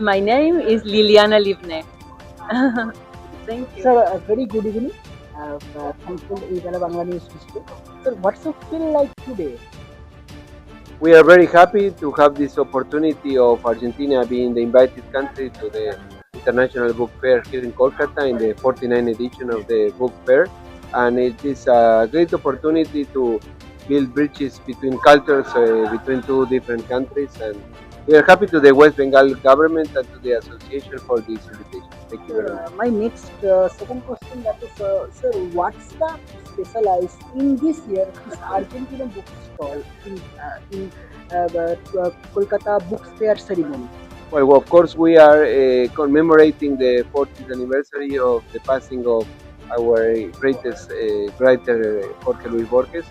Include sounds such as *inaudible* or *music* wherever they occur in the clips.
My name is Liliana Livne. *laughs* Thank you. Sir, a very good evening. Uh, uh, thankful Igala Bangla News District. Sir, what's your feel like today? We are very happy to have this opportunity of Argentina being the invited country to the International Book Fair here in Kolkata in the 49th edition of the book fair. And it is a great opportunity to build bridges between cultures, uh, between two different countries. And we are happy to the West Bengal government and to the association for this invitation. Thank you very much. Uh, my next uh, second question that is, uh, sir, what's the specialized in this year this Argentina book stall in uh, in uh, the uh, Kolkata Books Fair ceremony? Well, of course, we are uh, commemorating the 40th anniversary of the passing of our greatest uh, writer, Jorge Luis Borges,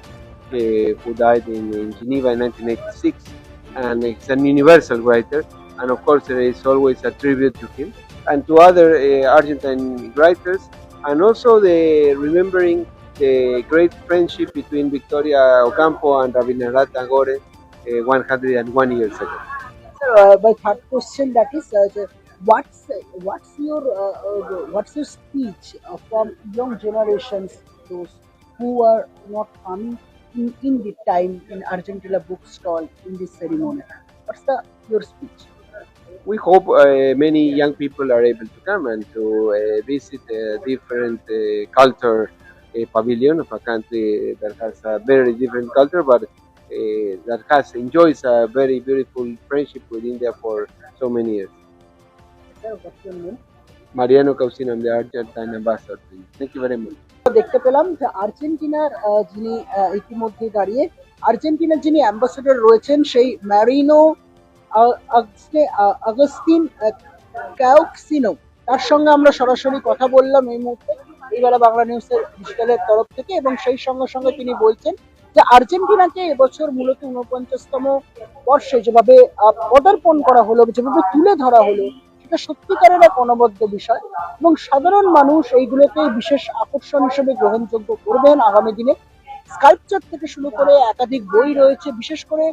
who died in, in Geneva in 1986. And he's an universal writer, and of course, there is always a tribute to him and to other uh, Argentine writers, and also the remembering the great friendship between Victoria Ocampo and Rabindranath Tagore uh, 101 years ago. Sir, uh, my third question that is, uh, what's what's your uh, uh, what's your speech uh, from young generations, those who are not coming in, in the time in Argentina book stall in this ceremony? What's the your speech? we hope uh, many young people are able to come and to uh, visit a different uh, culture uh, pavilion of a country that has a very different culture, but uh, that has enjoys a very beautiful friendship with India for so many years. Sir, what's your name? Mariano Causino, I'm the Argentine ambassador. Thank you very much. দেখতে পেলাম যে আর্জেন্টিনার যিনি ইতিমধ্যে দাঁড়িয়ে আর্জেন্টিনার যিনি ambassador রয়েছেন সেই ম্যারিনো আগস্তিন ক্যাওক্সিনো তার সঙ্গে আমরা সরাসরি কথা বললাম এই মুহূর্তে এইবেলা বাংলা নিউজের ডিজিটালের তরফ থেকে এবং সেই সঙ্গে সঙ্গে তিনি বলছেন যে আর্জেন্টিনাকে এবছর মূলত উনপঞ্চাশতম বর্ষে যেভাবে পদার্পণ করা হলো, যেভাবে তুলে ধরা হলো সেটা সত্যিকারের এক অনবদ্য বিষয় এবং সাধারণ মানুষ এইগুলোকে বিশেষ আকর্ষণ হিসেবে গ্রহণযোগ্য করবেন আগামী দিনে। স্কাল্পচার থেকে শুরু করে একাধিক বই রয়েছে, বিশেষ করে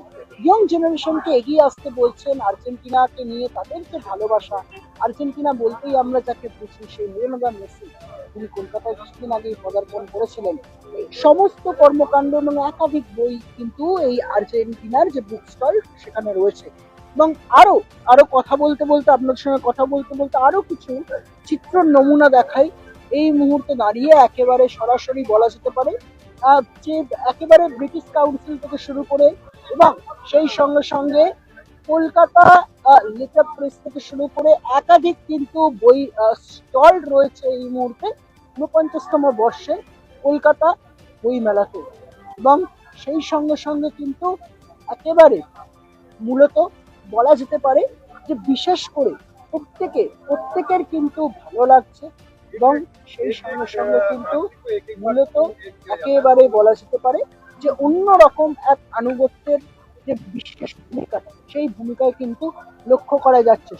ইয়ং জেনারেশনকে এগিয়ে আসতে বলছেন আর্জেন্টিনাকে নিয়ে তাদেরকে ভালোবাসা, আর্জেন্টিনা বলতেই আমরা যাকে বুঝি সেই লিওনেল মেসি। তিনি কলকাতায় কিছুদিন আগেই পদার্পণ করেছিলেন। সমস্ত কর্মকাণ্ড এবং একাধিক বই কিন্তু এই আর্জেন্টিনার যে বুক স্টল সেখানে রয়েছে। এবং আরও আরও কথা বলতে বলতে আপনার সঙ্গে কথা বলতে বলতে আরও কিছু চিত্র নমুনা দেখাই। এই মুহূর্তে দাঁড়িয়ে একেবারে সরাসরি বলা যেতে পারে যে একেবারে ব্রিটিশ কাউন্সিল থেকে শুরু করে এবং সেই সঙ্গে সঙ্গে কলকাতা লেটার প্রেস থেকে শুরু করে একাধিক কিন্তু বই স্টল রয়েছে এই মুহূর্তে ঊনপঞ্চাশতম বর্ষে কলকাতা বই মেলাতে। এবং সেই সঙ্গে সঙ্গে কিন্তু একেবারে মূলত বলা যেতে পারে যে বিশেষ করে প্রত্যেকে, প্রত্যেকের কিন্তু ভালো লাগছে এবং সেই সঙ্গে সঙ্গে কিন্তু মূলত একেবারে বলা যেতে পারে যে অন্য রকম এক আনুগত্যের যে বিশেষ ভূমিকা, সেই ভূমিকায় কিন্তু লক্ষ্য করা যাচ্ছে।